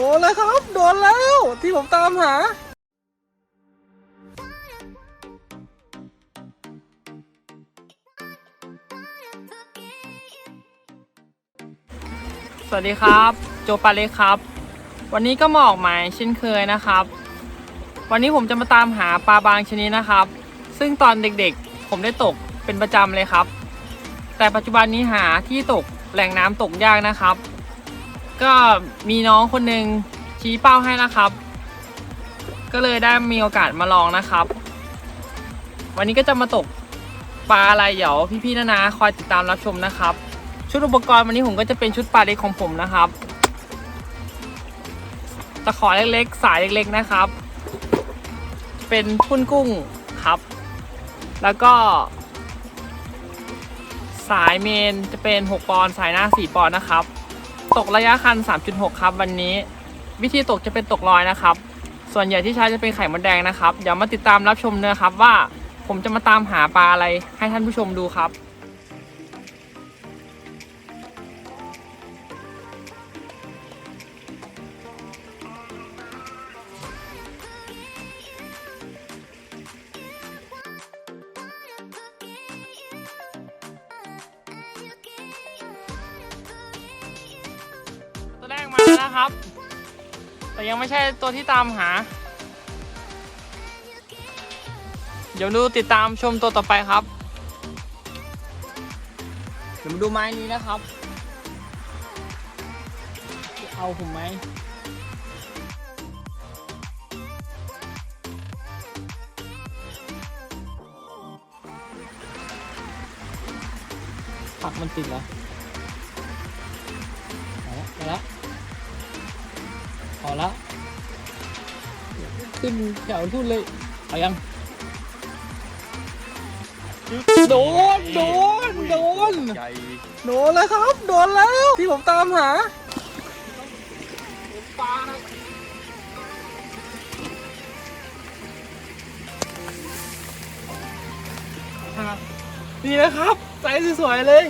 โดนแล้วครับ โดนแล้วที่ผมตามหา สวัสดีครับ โจปาเล็กครับ วันนี้ก็มาออกหมายเช่นเคยนะครับ วันนี้ผมจะมาตามหาปลาบางชนิดนะครับ ซึ่งตอนเด็กๆ ผมได้ตกเป็นประจำเลยครับ แต่ปัจจุบันนี้หาที่ตกแหล่งน้ำตกยากนะครับ ก็มีน้องคนหนึ่งชี้เป้าให้นะครับ ก็เลยได้มีโอกาสมาลองนะครับ วันนี้ก็จะมาตกปลาอะไรเดี๋ยวพี่ๆนานาคอยติดตามรับชมนะครับ ชุดอุปกรณ์วันนี้ผมก็จะเป็นชุดปลาเล็กของผมนะครับตะขอเล็กๆ สายเล็กๆนะครับ เป็นพุ่นกุ้งครับ แล้วก็สายเมนจะเป็น 6 ปอนสายหน้า 4 ปอนนะครับ ตกระยะคัน 3.6 ครับ วันนี้ วิธีตกจะเป็นตกลอยนะครับ ส่วนใหญ่ที่ใช้จะเป็นไข่มดแดงนะครับ เดี๋ยวมาติดตามรับชมเนะครับว่าผมจะมาตามหาปลาอะไรให้ท่านผู้ชมดูครับ มาแล้วครับ แต่ยังไม่ใช่ตัวที่ตามหา เดี๋ยวดูติดตามชมตัวต่อไปครับ เดี๋ยวมาดูไม้นี้นะครับ จะเอาผมไหมปักมันติดเหรอ อาละพอละขึ้นแถวทุ่นเลยเอายัง โดน โดน โดน ใหญ่โดนแล้วครับ โดนแล้ว ที่ผมตามหาปลาครับนี่นะครับไซส์สวยๆเลย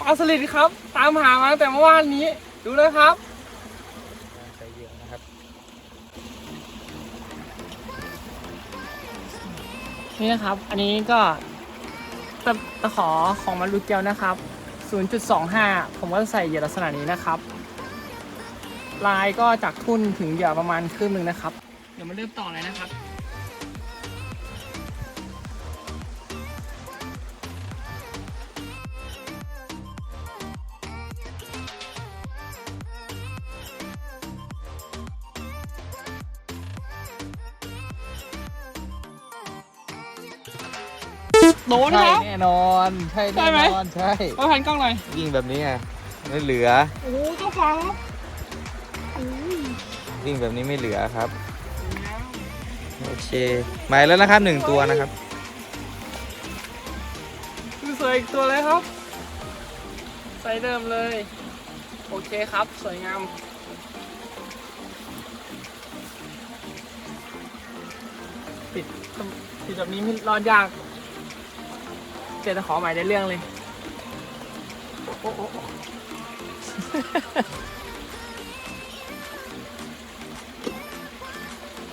ปลาสลิดครับ ตามหามาตั้งแต่เมื่อวานนี้ ดูนะครับ นี่นะครับ อันนี้ก็ตะตะขอของมันลูเกียวนะครับ 0.25 ผมก็จะใส่เหยื่อลักษณะนี้นะครับ ลายก็จากทุ่นถึงเหยื่อประมาณครึ่งหนึ่งนะครับ เดี๋ยวมาเริ่มต่อเลยนะครับ โดนคใช่รับ แน่นอน ใช่ใช่แน่ไหมนอน ใช่มาพันกล้องหน่อย ยิ่งแบบนี้ไงไม่เหลือโอ้โหเจ้าฟ้าครับโอ้ยยิ่งแบบนี้ไม่เหลือครับ โอเคหมายแล้วนะครับหนึ่งตัวนะครับ คือสวยอีกตัวเลยครับ ใส่เดิมเลย โอเคครับ สวยงามปิดปิดแบบนี้ไม่รอดยาก เจตขอใหม่ได้เรื่องเลย โอ้โอ้โอ้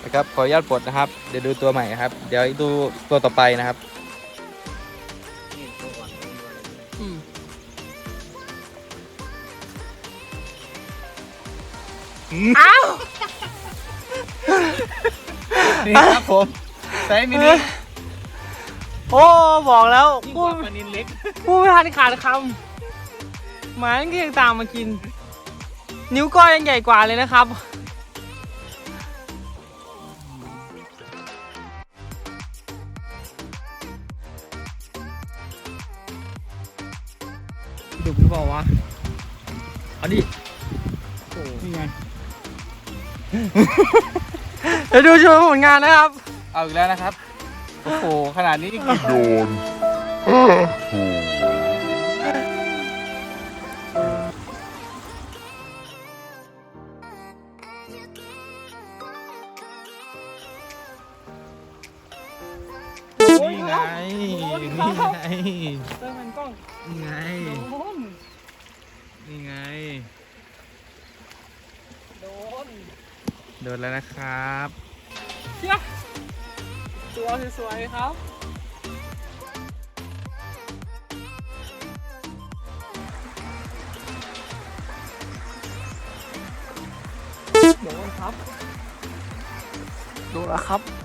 นะครับขออนุญาตปลดนะครับ เดี๋ยวดูตัวใหม่นะครับ เดี๋ยวดูตัวต่อไปนะครับอืมอ้าว นี่ครับผมไซส์มินิ โอ้บอกแล้วยิ่งพูกดว่าปลานินเล็ก พูดไม่ทันขาดคำหมาก็ยังตามมากิน นิ้วก้อยยังใหญ่กว่าเลยนะครับ ดุหรือเปล่าวะ เอาดิโอ้นี่ไง เดี๋ยวดูชมผลงานนะครับ เอาอีกแล้วนะครับ โอ้โหขนาดนี้โดนนี่ไงนี่ไงเติมมันกล้องนี่ไงโดนนี่ไงนโดนแล้วนะครับเชี่ย ตัวสวยๆครับ โดนครับ ดูแล้วครับ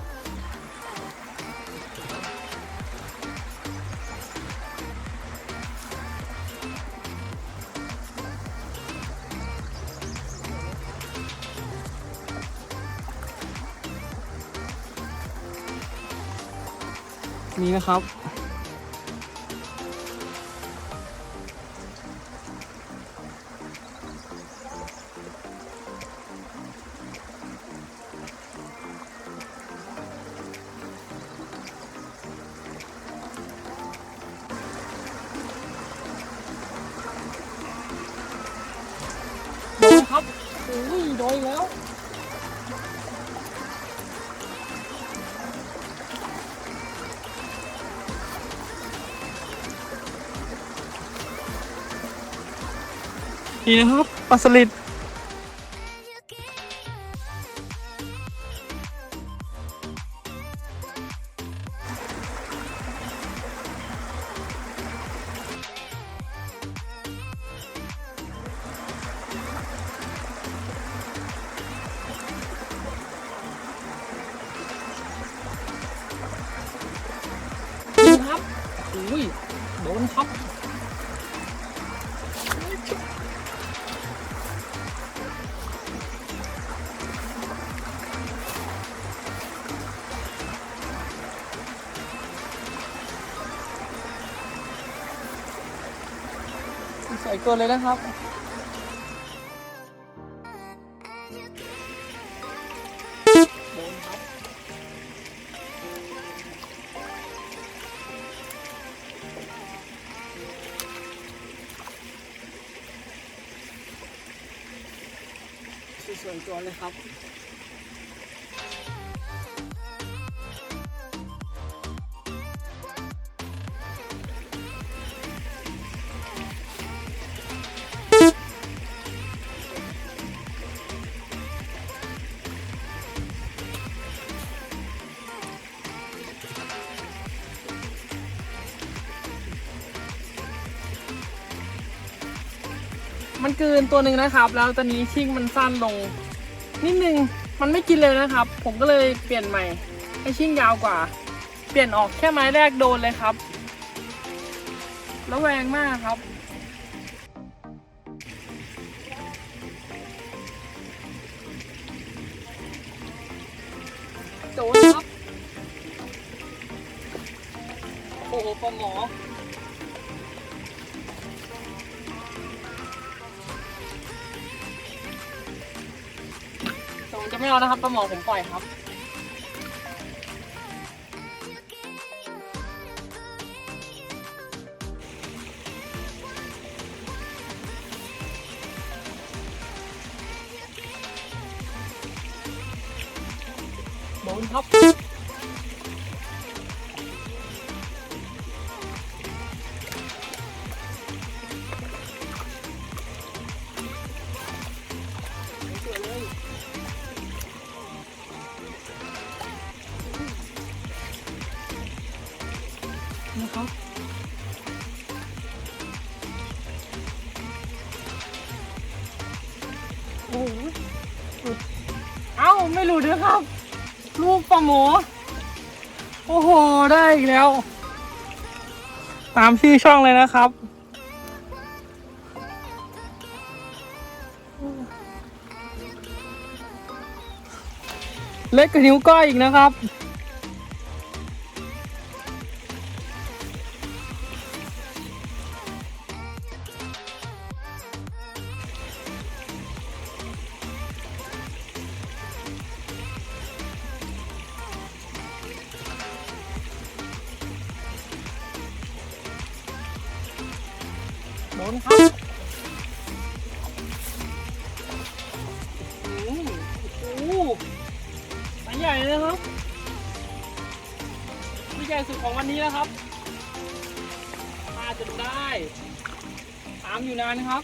นี่นะครับโดนครับโอ้ยโดนอีกแล้ว นี่นะครับปลาสลิดครับอุ้ยโดนครับ สวยเกินเลยนะครับ สวยๆตัวเลยครับ มันเกินตัวหนึ่งนะครับ แล้วตอนนี้ชิ่งมันสั้นลง นิดนึงมันไม่กินเลยนะครับ ผมก็เลยเปลี่ยนใหม่ ให้ชิ่งยาวกว่า เปลี่ยนออกแค่ไม้แรกโดนเลยครับแล้วแรงมากครับโดนครับโอ้โหปลาหมอ ไม่เอานะครับปลาหมอผมปล่อยครับ ไม่หลุดนะครับ ลูกปลาหมอโอ้โห ได้อีกแล้ว ตามชื่อช่องเลยนะครับ เล็กกว่านิ้วก้อยอีกนะครับ นครับอืมโอ้สายใหญ่เลยครับที่ใหญ่สุดของวันนี้แล้วครับมาจนได้ตามอยู่นานครับ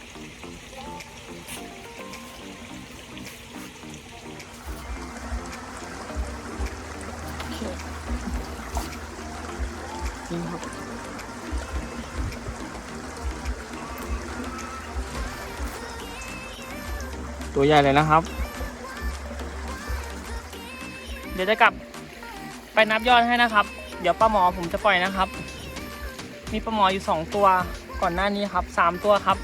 ตัวใหญ่เลยนะครับ เดี๋ยวจะกลับไปนับยอดให้นะครับ เดี๋ยวป้าหมอผมจะปล่อยนะครับ มีปลาหมออยู่สองตัวก่อนหน้านี้ครับสามตัวครับ